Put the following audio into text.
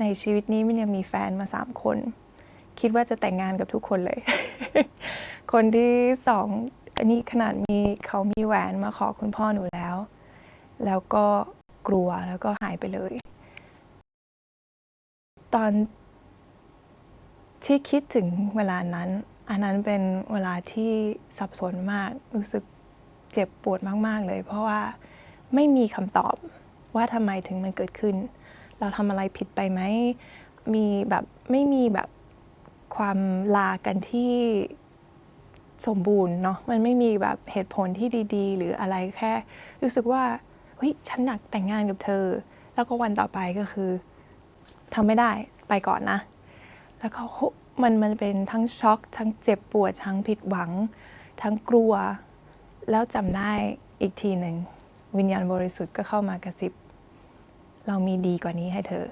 ในชีวิตนี้มินยังมีแฟนมาสามคน คิดว่าจะแต่งงานกับทุกคนเลย คนที่สองอันนี้ขนาดมีเขามีแหวนมาขอคุณพ่อหนูแล้ว แล้วก็กลัวแล้วก็หายไปเลย ตอนที่คิดถึงเวลานั้น อันนั้นเป็นเวลาที่สับสนมาก รู้สึกเจ็บปวดมาก ๆ เลย เพราะว่าไม่มีคำตอบว่าทำไมถึงมันเกิดขึ้น เราทำอะไรผิดไปไหม มีแบบไม่มีแบบความลากันที่สมบูรณ์เนาะมันไม่มีแบบเหตุผลที่ดีๆ หรืออะไรแค่ รู้สึกว่าเฮ้ยฉันอยากแต่งงานกับเธอ แล้วก็วันต่อไปก็คือทำไม่ได้ไปก่อนนะ แล้วก็มันมันเป็นทั้งช็อก ทั้งเจ็บปวด ทั้งผิดหวัง ทั้งกลัว แล้วจำได้อีกทีหนึ่ง วิญญาณบริสุทธิ์ก็เข้ามากระซิบ เรามีดีกว่านี้ให้เธอ